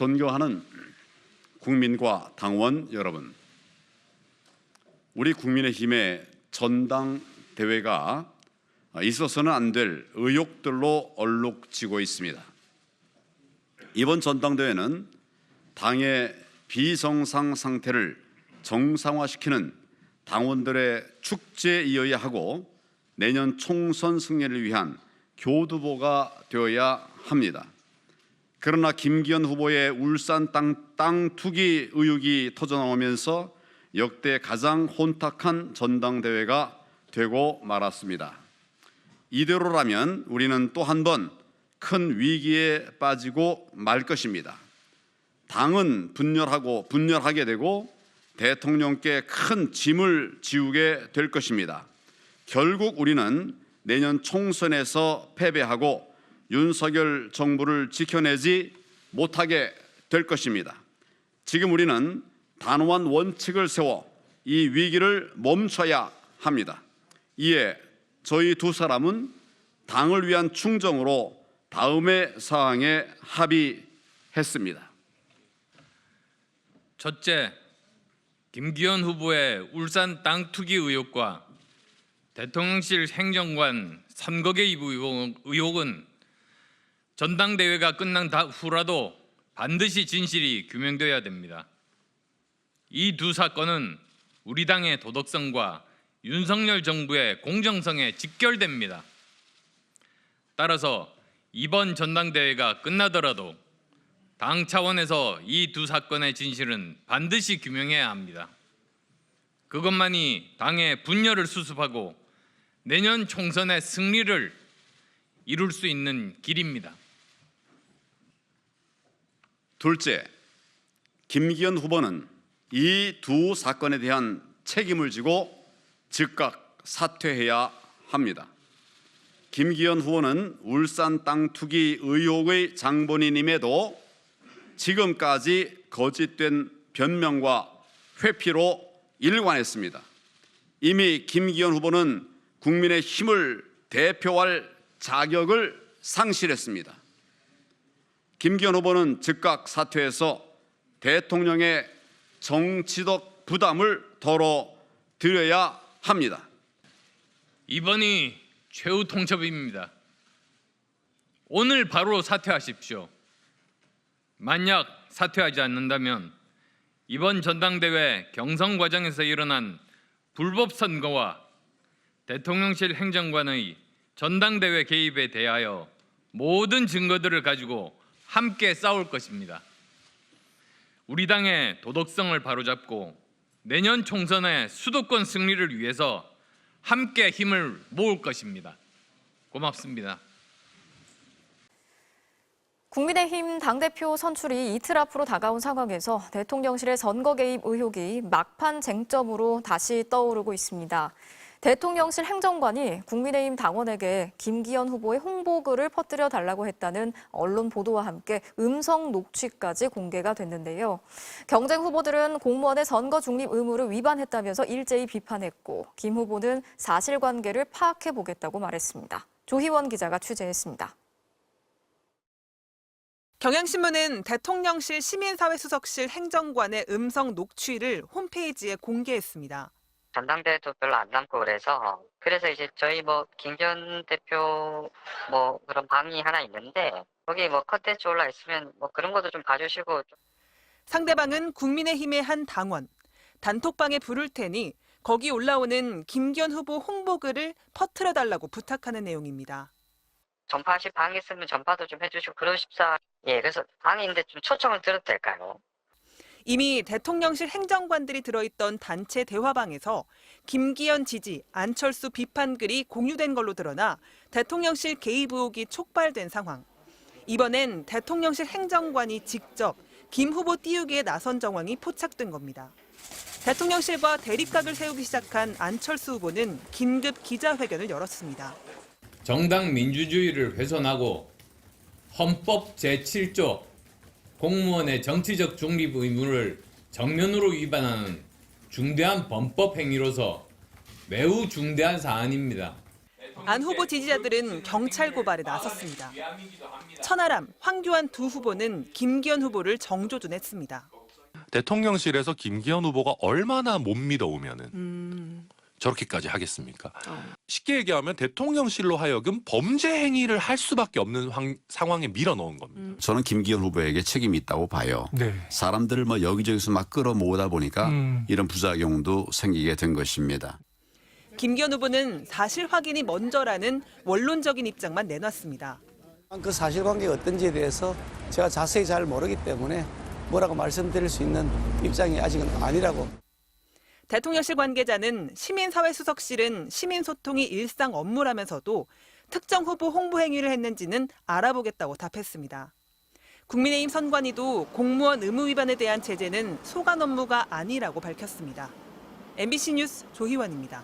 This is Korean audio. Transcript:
존경하는 국민과 당원 여러분, 우리 국민의힘의 전당 대회가 있어서는 안 될 의혹들로 얼룩지고 있습니다. 이번 전당대회는 당의 비정상 상태를 정상화시키는 당원들의 축제이어야 하고 내년 총선 승리를 위한 교두보가 되어야 합니다. 그러나 김기현 후보의 울산 땅, 땅 투기 의혹이 터져나오면서 역대 가장 혼탁한 전당대회가 되고 말았습니다. 이대로라면 우리는 또 한 번 큰 위기에 빠지고 말 것입니다. 당은 분열하고 분열하게 되고 대통령께 큰 짐을 지우게 될 것입니다. 결국 우리는 내년 총선에서 패배하고 윤석열 정부를 지켜내지 못하게 될 것입니다. 지금 우리는 단호한 원칙을 세워 이 위기를 멈춰야 합니다. 이에 저희 두 사람은 당을 위한 충정으로 다음의 사항에 합의했습니다. 첫째, 김기현 후보의 울산 땅 투기 의혹과 대통령실 행정관 의혹- 의혹은 전당대회가 끝난 다- 후라도 반드시 진실이 규명되어야 됩니다. 이 두 사건은 우리 당의 도덕성과 윤석열 정부의 공정성에 직결됩니다. 따라서 이번 전당대회가 끝나더라도 당 차원에서 이 두 사건의 진실은 반드시 규명해야 합니다. 그것만이 당의 분열을 수습하고 내년 총선의 승리를 이룰 수 있는 길입니다. 둘째, 김기현 후보는 이 두 사건에 대한 책임을 지고 즉각 사퇴해야 합니다. 김기현 후보는 울산 땅 투기 의혹의 장본인임에도 지금까지 거짓된 변명과 회피로 일관했습니다. 이미 김기현 후보는 국민의 힘을 대표할 자격을 상실했습니다. 김기현 후보는 즉각 사퇴해서 대통령의 정치적 부담을 덜어 드려야 합니다. 이번이 최후 통첩입니다. 오늘 바로 사퇴하십시오. 만약 사퇴하지 않는다면 이번 전당대회 경선 과정에서 일어난 불법 선거와 대통령실 행정관의 전당대회 개입에 대하여 모든 증거들을 가지고 함께 싸울 것입니다. 우리 당의 도덕성을 바로잡고 내년 총선의 수도권 승리를 위해서 함께 힘을 모을 것입니다. 고맙습니다. 국민의힘 당대표 선출이 이틀 앞으로 다가온 상황에서 대통령실의 선거 개입 의혹이 막판 쟁점으로 다시 떠오르고 있습니다. 대통령실 행정관이 국민의힘 당원에게 김기현 후보의 홍보글을 퍼뜨려 달라고 했다는 언론 보도와 함께 음성 녹취까지 공개가 됐는데요. 경쟁 후보들은 공무원의 선거 중립 의무를 위반했다면서 일제히 비판했고 김 후보는 사실관계를 파악해 보겠다고 말했습니다. 조희원 기자가 취재했습니다. 경향신문은 대통령실 시민사회수석실 행정관의 음성 녹취를 홈페이지에 공개했습니다. 전당대회도 별로 안 남고 그래서 그래서 이제 저희 뭐 김기현 대표 뭐 그런 방이 하나 있는데 거기 뭐 컨텐츠 올라 있으면 뭐 그런 것도 좀 봐주시고 상대방은 국민의힘의 한 당원. 단톡방에 부를 테니 거기 올라오는 김기현 후보 홍보글을 퍼뜨려 달라고 부탁하는 내용입니다. 전파하실 방이 있으면 전파도 좀 해주시고 그러십사 예 그래서 방인데 좀 초청을 드려도 될까요? 이미 대통령실 행정관들이 들어있던 단체 대화방에서 김기현 지지, 안철수 비판 글이 공유된 걸로 드러나 대통령실 개입 의혹이 촉발된 상황. 이번엔 대통령실 행정관이 직접 김 후보 띄우기에 나선 정황이 포착된 겁니다. 대통령실과 대립각을 세우기 시작한 안철수 후보는 긴급 기자회견을 열었습니다. 정당 민주주의를 훼손하고 헌법 제7조 공무원의 정치적 중립 의무를 정면으로 위반하는 중대한 범법 행위로서 매우 중대한 사안입니다. 안 후보 지지자들은 경찰 고발에 나섰습니다. 천하람, 황교안 두 후보는 김기현 후보를 정조준했습니다. 대통령실에서 김기현 후보가 얼마나 못 믿어오면은 저렇게까지 하겠습니까? 쉽게 얘기하면 대통령실로 하여금 범죄 행위를 할 수밖에 없는 황- 상황에 밀어넣은 겁니다. 저는 김기현 후보에게 책임이 있다고 봐요. 네. 사람들을 뭐 여기저기서 막 끌어모으다 보니까 음. 이런 부작용도 생기게 된 것입니다. 김기현 후보는 사실 확인이 먼저라는 원론적인 입장만 내놨습니다. 그 사실관계가 어떤지에 대해서 제가 자세히 잘 모르기 때문에 뭐라고 말씀드릴 수 있는 입장이 아직은 아니라고 대통령실 관계자는 시민사회수석실은 시민소통이 일상 업무라면서도 특정 후보 홍보 행위를 했는지는 알아보겠다고 답했습니다. 국민의힘 선관위도 공무원 의무 위반에 대한 제재는 소관 업무가 아니라고 밝혔습니다. MBC 뉴스 조희원입니다.